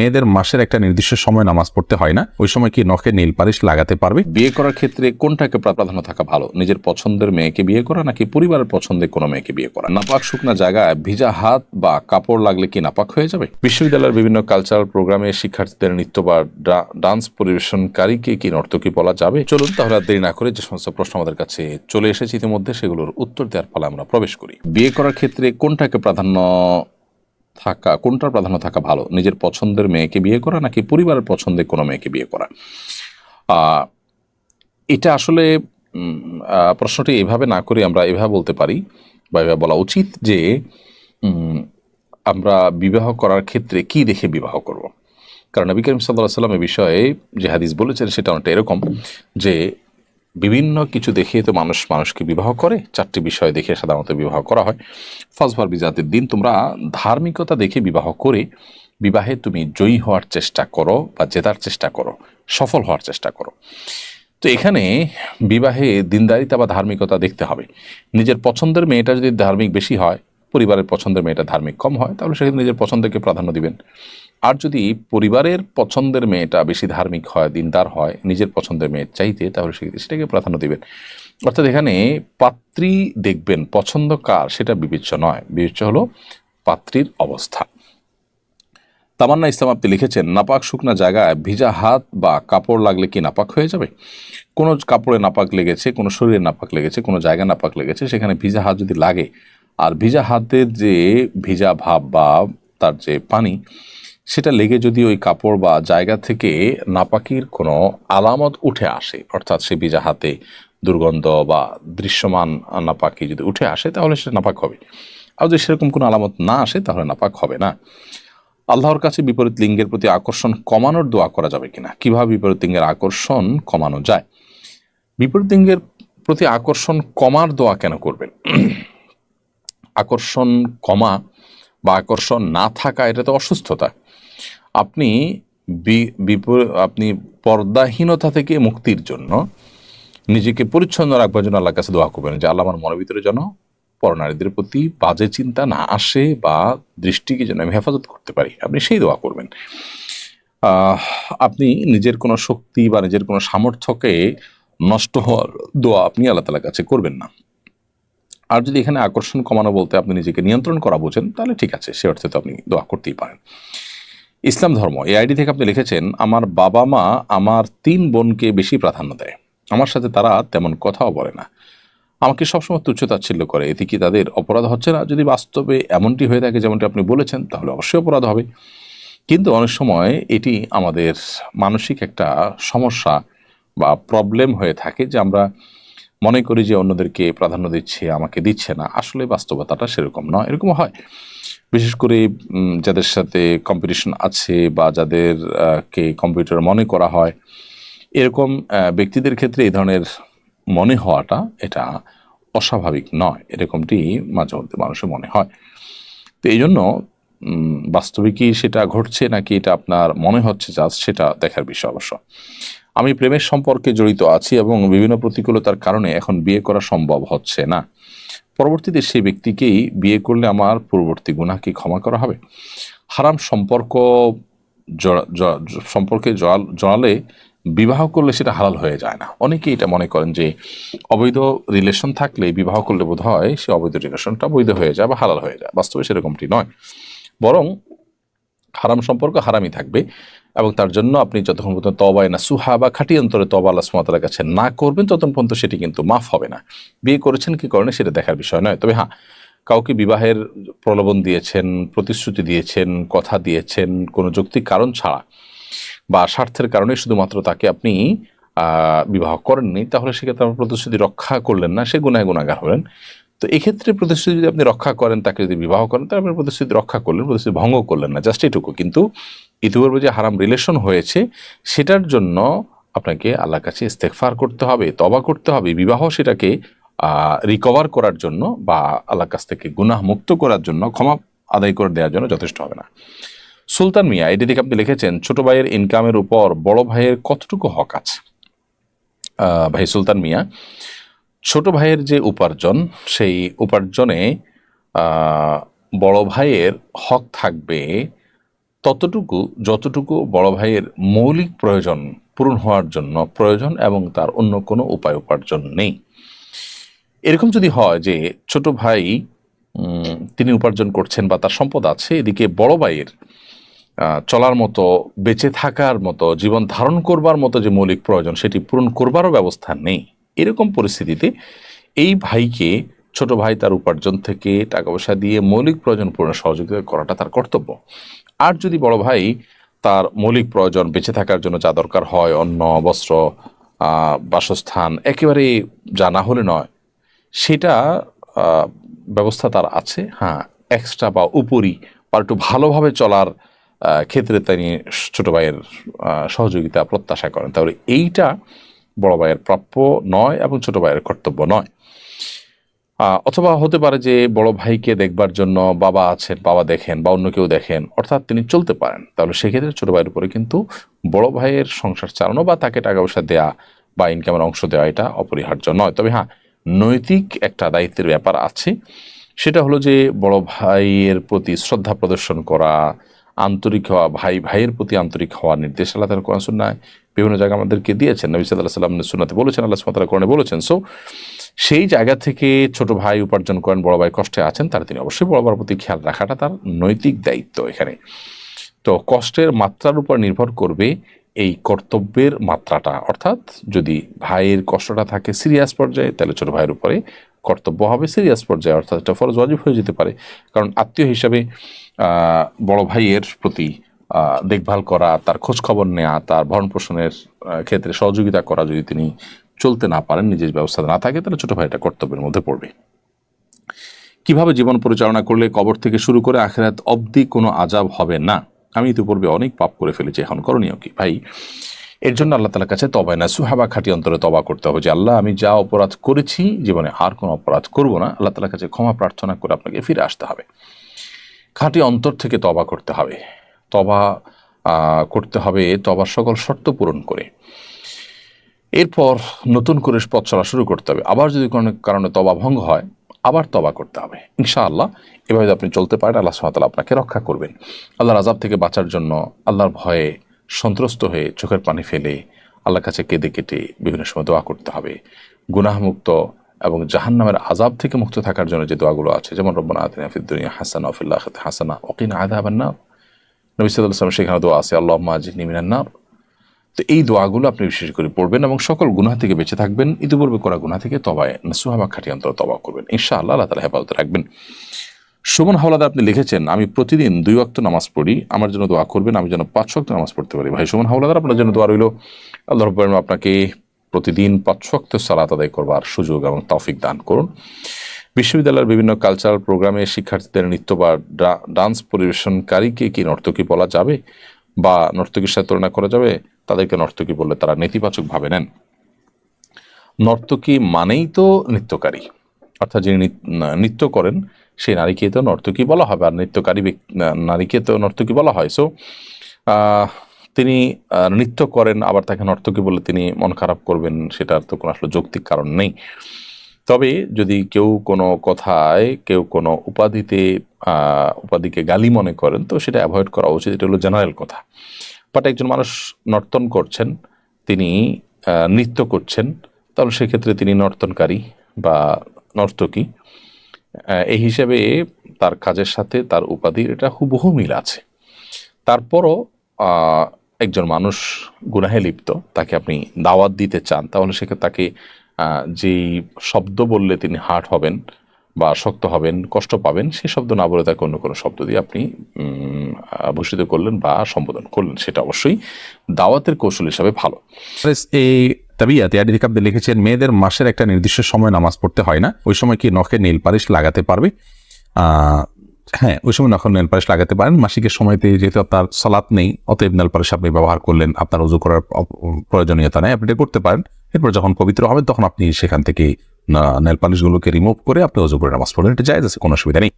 মেয়েদের মাসের একটা নির্দিষ্ট সময় নামাজ পড়তে হয় না। ওই সময় কি নখে নীল পালিশ লাগাতে পারবে? বিয়ে করার ক্ষেত্রে কোনটাকে প্রাধান্য থাকা ভালো? নিজের পছন্দের মেয়েকে বিয়ে করা নাকি পরিবারের পছন্দের কোনো মেয়েকে বিয়ে করা? নাপাক শুকনা জায়গায় ভিজা হাত বা কাপড় লাগলে কি নাপাক হয়ে যাবে? বিশ্ববিদ্যালয়ের বিভিন্ন কালচারাল প্রোগ্রামে শিক্ষার্থীদের নৃত্য বা ডান্স পরিবেশনকারীকে কি নর্তকী বলা যাবে? চলুন তাহলে আর দেরি না করে যে সমস্ত প্রশ্ন আমাদের কাছে চলে এসেছে ইতিমধ্যে, সেগুলোর উত্তর দেওয়ার ফলে আমরা প্রবেশ করি। বিয়ে করার ক্ষেত্রে কোনটাকে প্রাধান্য থাকা, কোনটার প্রাধান্য থাকা ভালো নিজের পছন্দের মেয়েকে বিয়ে করা নাকি পরিবারের পছন্দের কোনো মেয়েকে বিয়ে করা এটা আসলে প্রশ্নটি এভাবে না করে আমরা এভাবে বলতে পারি বা এভাবে বলা উচিত যে আমরা বিবাহ করার ক্ষেত্রে কি দেখে বিবাহ করব। কারণ নবী করিম সাল্লাহ সাল্লাম এ বিষয়ে যে হাদিস বলেছেন সেটা অনেকটা এরকম যে বিভিন্ন কিছু দেখে তো মানুষ, মানুষকে বিবাহ করে। চারটি বিষয় দেখে সাধারণত বিবাহ করা হয়। ফসফর বিজাতির দিন তোমরা ধার্মিকতা দেখে বিবাহ করে বিবাহে তুমি জয়ী হওয়ার চেষ্টা করো বা জেতার চেষ্টা করো, সফল হওয়ার চেষ্টা করো। তো এখানে বিবাহে দিনদারিতা বা ধার্মিকতা দেখতে হবে। নিজের পছন্দের মেয়েটা যদি ধার্মিক বেশি হয় পরিবারের পছন্দের মেয়েটা ধার্মিক কম হয়, তাহলে সেক্ষেত্রে নিজের পছন্দকে প্রাধান্য দিবেন। আর যদি পরিবারের পছন্দের মেয়েটা বেশি ধার্মিক হয়, দিনদার হয়, নিজের পছন্দের মেয়ের চাইতে, তাহলে সেক্ষেত্রে সেটাকে প্রাধান্য দিবেন। অর্থাৎ এখানে পাত্রী দেখবেন, পছন্দ কার সেটা বিবেচ্য নয়, বিবেচ্য হলো পাত্রীর অবস্থা। তামান্না ইসলাম আপনি লিখেছেন, নাপাক শুকনা জায়গায় ভিজা হাত বা কাপড় লাগলে কি নাপাক হয়ে যাবে? কোনো কাপড়ে নাপাক লেগেছে, কোনো শরীরে নাপাক লেগেছে, কোনো জায়গায় নাপাক লেগেছে, সেখানে ভিজা হাত যদি লাগে আর ভিজা হাতের যে ভিজা ভাব বা তার যে পানি, সেটা লেগে যদি ওই কাপড় বা জায়গা থেকে নাপাকির কোনো আলামত উঠে আসে, অর্থাৎ সে ভিজা হাতে দুর্গন্ধ বা দৃশ্যমান নাপাকি যদি উঠে আসে, তাহলে সেটা নাপাক হবে। আর যদি সেরকম কোনো আলামত না আসে, তাহলে নাপাক হবে না। আল্লাহর কাছে বিপরীত লিঙ্গের প্রতি আকর্ষণ কমানোর দোয়া করা যাবে কিনা? কীভাবে বিপরীত লিঙ্গের আকর্ষণ কমানো যায়? বিপরীত লিঙ্গের প্রতি আকর্ষণ কমার দোয়া কেন করবেন? আকর্ষণ কমা বা আকর্ষণ না থাকা এটা তো অসুস্থতা। আপনি আপনি পর্দাহীনতা থেকে মুক্তির জন্য নিজেকে পরিচ্ছন্ন রাখবার জন্য আল্লাহর কাছে দোয়া করবেন যে, আল্লাহ আমার মনের ভিতরে যেন পরনারীদের প্রতি বাজে চিন্তা না আসে বা দৃষ্টিকে যেন আমি হেফাজত করতে পারি। আপনি সেই দোয়া করবেন। আপনি নিজের কোনো শক্তি বা নিজের কোনো সামর্থ্যকে নষ্ট হওয়ার দোয়া আপনি আল্লাহ তালার কাছে করবেন না। আর যদি এখানে আকর্ষণ কমানো বলতে আপনি নিজেকে নিয়ন্ত্রণ করা বোঝেন, তাহলে ঠিক আছে, সে অর্থে তো আপনি দোয়া করতেই পারেন। ইসলাম ধর্ম এই আইডি থেকে আপনি লিখেছেন, আমার বাবা মা আমার তিন বোনকে বেশি প্রাধান্য দেয়। আমার সাথে তারা তেমন কথাও বলে না। আমাকে সবসময় তুচ্ছতাচ্ছিল্য করে। এতে কি তাদের অপরাধ হচ্ছে না? যদি বাস্তবে এমনটি হয়ে থাকে যেমনটি আপনি বলেছেন, তাহলে অবশ্যই অপরাধ হবে। কিন্তু অনেক সময় এটি আমাদের মানসিক একটা সমস্যা বা প্রবলেম হয়ে থাকে যে আমরা মনে করি যে অন্যদেরকে প্রাধান্য দিচ্ছে আমাকে দিচ্ছে না। আসলে বাস্তবতাটা সেরকম নয় এরকম হয়। বিশেষ করে যাদের সাথে কম্পিটিশন আছে বা যাদের আহ, কে কম্পিউটার মনে করা হয় এরকম ব্যক্তিদের ক্ষেত্রে এই ধরনের মনে হওয়াটা এটা অস্বাভাবিক নয় এরকমটি মাঝে মধ্যে মানুষের মনে হয়। তো এই জন্য বাস্তবে কি সেটা ঘটছে নাকি এটা আপনার মনে হচ্ছে যা সেটা দেখার বিষয় অবশ্য। আমি প্রেমের সম্পর্কে জড়িত আছি এবং বিভিন্ন প্রতিকূলতার কারণে এখন বিয়ে করা সম্ভব হচ্ছে না। পরবর্তীতে সেই ব্যক্তিকেই বিয়ে করলে আমার পূর্ববর্তী গুনাহ কি ক্ষমা করা হবে। হারাম সম্পর্ক সম্পর্কে জড়ালে বিবাহ করলে সেটা হালাল হয়ে যায় না। অনেকেই এটা মনে করেন যে অবৈধ রিলেশন থাকলে বিবাহ করলে বোধ হয় সে অবৈধ রিলেশনটা বৈধ হয়ে যায় বা হালাল হয়ে যায়। বাস্তবে সেরকমটি নয়। বরং হারাম সম্পর্ক হারামই থাকবে এবং তার জন্য আপনি যতক্ষণ পর্যন্ত তবায় না সুহা বা খাঁটি অন্তরে তবা আল্লাহ সুমাতার কাছে না করবেন, ততক্ষণ পর্যন্ত সেটি কিন্তু মাফ হবে না। বিয়ে করেছেন, কি করেন সেটা দেখার বিষয় নয়। তবে হ্যাঁ কাউকে বিবাহের প্রলোভন দিয়েছেন, প্রতিশ্রুতি দিয়েছেন, কথা দিয়েছেন, কোনো যৌক্তিক কারণ ছাড়া বা স্বার্থের কারণে শুধুমাত্র তাকে আপনি বিবাহ করেননি, তাহলে সেক্ষেত্রে আপনার প্রতিশ্রুতি রক্ষা করলেন না, সে গুনায় গুণাগার হলেন। তো এক্ষেত্রে প্রতিশ্রুতি যদি আপনি রক্ষা করেন, তাকে যদি বিবাহ করেন, তাহলে আপনি প্রতিশ্রুতি রক্ষা করলেন, প্রতিশ্রুতি ভঙ্গ করলেন না জাস্ট এটুকু। কিন্তু ইতিপূর্বে যে হারাম রিলেশন হয়েছে, সেটার জন্য আপনাকে আল্লাহর কাছে ইস্তেকফার করতে হবে তবা করতে হবে, বিবাহ সেটাকে রিকভার করার জন্য বা আল্লাহর কাছ থেকে গুনাহ মুক্ত করার জন্য, ক্ষমা আদায় করে দেওয়ার জন্য যথেষ্ট হবে না। সুলতান মিয়া, এটি থেকে আপনি লিখেছেন, ছোট ভাইয়ের ইনকামের উপর বড় ভাইয়ের কতটুকু হক আছে? ভাই সুলতান মিয়া ছোট ভাইয়ের যে উপার্জন, সেই উপার্জনে বড় ভাইয়ের হক থাকবে ততটুকু, যতটুকু বড় ভাইয়ের মৌলিক প্রয়োজন পূরণ হওয়ার জন্য প্রয়োজন এবং তার অন্য কোনো উপায় উপার্জন নেই। এরকম যদি হয় যে ছোট ভাই তিনি উপার্জন করছেন বা তার সম্পদ আছে, এদিকে বড় ভাইয়ের চলার মতো, বেঁচে থাকার মতো, জীবন ধারণ করবার মতো যে মৌলিক প্রয়োজন, সেটি পূরণ করবারও ব্যবস্থা নেই। এরকম পরিস্থিতিতে এই ভাইকে ছোট ভাই তার উপার্জন থেকে টাকা পয়সা দিয়ে মৌলিক প্রয়োজন পূরণে সহযোগিতা করাটা তার কর্তব্য। আর যদি বড় ভাই তার মৌলিক প্রয়োজন বেঁচে থাকার জন্য যা দরকার হয়, অন্ন, বস্ত্র বাসস্থান, একেবারে যা না হলে নয়, সেটা ব্যবস্থা তার আছে। হ্যাঁ এক্সট্রা বা উপরি বা একটু ভালোভাবে চলার ক্ষেত্রে তিনি ছোটো ভাইয়ের সহযোগিতা, প্রত্যাশা করেন। তাহলে এইটা বড় ভাইয়ের প্রাপ্য নয় এবং ছোট ভাইয়ের কর্তব্য নয়। অথবা হতে পারে যে বড় ভাইকে দেখবার জন্য বাবা আছেন, বাবা দেখেন বা অন্য কেউ দেখেন, অর্থাৎ তিনি চলতে পারেন। তাহলে সেক্ষেত্রে ছোট ভাইয়ের উপরে কিন্তু বড় ভাইয়ের সংসার চালানো বা তাকে টাকা পয়সা দেয়া বা ইনকামের অংশ দেওয়া এটা অপরিহার্য নয়। তবে হ্যাঁ নৈতিক একটা দায়িত্বের ব্যাপার আছে। সেটা হলো যে বড় ভাইয়ের প্রতি শ্রদ্ধা প্রদর্শন করা, আন্তরিক হওয়া ভাই ভাইয়ের প্রতি আন্তরিক হওয়া নির্দেশ আল্লাহ তার কোরআন বিভিন্ন জায়গা আমাদেরকে দিয়েছেন। নবী সাল্লাহ সাল্লাম সুন্নাতে বলেছেন, আল্লাহ সুমাতারা কোরআনে বলেছেন। সো সেই জায়গা থেকে ছোট ভাই উপার্জন করেন, বড় ভাই কষ্টে আছেন, তার তিনি অবশ্যই বড় ভাইয়ের প্রতি খেয়াল রাখাটা তার নৈতিক দায়িত্ব এখানে। তো কষ্টের মাত্রার উপর নির্ভর করবে এই কর্তব্যের মাত্রাটা। অর্থাৎ যদি ভাইয়ের কষ্টটা থাকে সিরিয়াস পর্যায়ে, তাহলে ছোট ভাইয়ের উপরে কর্তব্য হবে সিরিয়াস পর্যায়ে। অর্থাৎ এটা ফরজ, ওয়াজিব হয়ে যেতে পারে। কারণ আত্মীয় হিসাবে বড় ভাইয়ের প্রতি দেখভাল করা, তার খোঁজ খবর নেওয়া তার ভরণ পোষণের ক্ষেত্রে সহযোগিতা করা যদি তিনি চলতে না পারেন, নিজের ব্যবস্থা না থাকে, তাহলে ছোট ভাইটা কর্তব্যের মধ্যে পড়বে। কীভাবে জীবন পরিচালনা করলে কবর থেকে শুরু করে আখেরাত অবধি কোনো আজাব হবে না? আমি ইতিপূর্বে অনেক পাপ করে ফেলেছি, এখন করণীয় কি? ভাই, এর জন্য আল্লাহ তালার কাছে তবায় না সুহাবা খাটি অন্তরে তবা করতে হবে যে, আল্লাহ, আমি যা অপরাধ করেছি, জীবনে আর কোনো অপরাধ করব না। আল্লাহ তালার কাছে ক্ষমা প্রার্থনা করে আপনাকে ফিরে আসতে হবে। খাঁটি অন্তর থেকে তবা করতে হবে। তবা করতে হবে তবার সকল শর্ত পূরণ করে। এরপর নতুন করে পথ চলা শুরু করতে হবে। আবার যদি কোনো কারণে তবা ভঙ্গ হয়, আবার তবা করতে হবে। ইনশাআল্লাহ, এভাবে যদি আপনি চলতে পারেন, আল্লাহ সুমাতাল আপনাকে রক্ষা করবেন। আল্লাহর আজাব থেকে বাঁচার জন্য আল্লাহর ভয়ে সন্ত্রস্ত হয়ে চোখের পানি ফেলে আল্লাহর কাছে কেঁদে কেটে বিভিন্ন সময় দোয়া করতে হবে। গুনাহমুক্ত এবং জাহান্নামের আজাব থেকে মুক্ত থাকার জন্য যে দোয়াগুলো আছে, যেমন রব্বানা আতিনা ফিদ দুনিয়া হাসানা ফিল আখিরাতি হাসানা ওকিনা আযাবান নার নবী সাল্লাল্লাহু আলাইহি ওয়াসাল্লাম সেখানে দোয়া আছে, আল্লাহুম্মা আজিরনি মিনান নার। তো এই দোয়াগুলো আপনি বিশেষ করে পড়বেন এবং সকল গুনাহ থেকে বেঁচে থাকবেন। ইতিপূর্বে করা গুনাহ থেকে তবায় না সুহাবা খাটি অন্তর তবা করবেন। ইনশাআল্লাহ আল্লাহ আল্লাহ তালা হেফাজতে রাখবেন। সুমন হাওলাদার আপনি লিখেছেন, আমি প্রতিদিন দুই ওয়াক্ত নামাজ পড়ি, আমার জন্য দোয়া করবেন, আমি যেন পাঁচ ওয়াক্ত নামাজ পড়তে পারি। ভাই সুমন হাওলাদার আপনার জন্য দোয়া রইল। আল্লাহ আলামিন আপনাকে প্রতিদিন পাঁচ ওয়াক্ত সালাত আদায় করবার সুযোগ এবং তৌফিক দান করুন। বিশ্ববিদ্যালয়ের বিভিন্ন কালচারাল প্রোগ্রামে শিক্ষার্থীদের নৃত্য বা ডান্স পরিবেশনকারীকে কি নর্তকী বলা যাবে বা নর্তকীর সাথে তুলনা করা যাবে, তাদেরকে নর্তকী বললে তারা নেতিবাচক ভাবে নেন। নর্তকী মানেই তো নৃত্যকারী। অর্থাৎ যিনি নৃত্য করেন, সেই নারীকে তো নর্তকী বলা হবে আর নৃত্যকারী নারীকে তো নর্তকী বলা হয়। সো তিনি নৃত্য করেন, আবার তাকে নর্তকী বলে তিনি মন খারাপ করবেন, সেটার তো কোনো আসলে যৌক্তিক কারণ নেই। তবে যদি কেউ কোনো কথায়, কেউ কোনো উপাধিতে উপাধিকে গালি মনে করেন, তো সেটা অ্যাভয়েড করা উচিত। এটা হলো জেনারেল কথা। বাট একজন মানুষ নর্তন করছেন, তিনি নৃত্য করছেন, তাহলে সেক্ষেত্রে তিনি নর্তনকারী বা নর্তকী। এই হিসেবে তার কাজের সাথে তার উপাধির এটা হুবহু মিল আছে। তারপরও একজন মানুষ গুনাহে লিপ্ত, তাকে আপনি দাওয়াত দিতে চান, তাহলে সেক্ষেত্রে তাকে যেই শব্দ বললে তিনি হার্ট হবেন বা শক্ত হবেন, কষ্ট পাবেন সেই শব্দ না বলে তাকে অন্য কোনো শব্দ দিয়ে আপনি ভূষিত করলেন বা সম্বোধন করলেন। সেটা অবশ্যই দাওয়াতের কৌশল হিসাবে ভালো। এই তাবিয়াতে আদিদিক আপনি লিখেছেন, মেয়েদের মাসের একটা নির্দিষ্ট সময় নামাজ পড়তে হয় না। ওই সময় কি নখে নেল পালিশ লাগাতে পারবে? হ্যাঁ ওই সময় নখে নেল পালিশ লাগাতে পারেন। মাসিকের সময়তে যেহেতু আপনার সালাত নেই, অতএব নেল পালিশ আপনি ব্যবহার করলেন, আপনার উজু করার প্রয়োজনীয়তা নেই, আপনি এটা করতে পারেন। এরপর যখন পবিত্র হবেন তখন আপনি সেখান থেকে নেল পালিশগুলোকে রিমুভ করে আপনি অজু করে নামাজ পড়বেন। এটা যায় আছে, কোনো অসুবিধা নেই।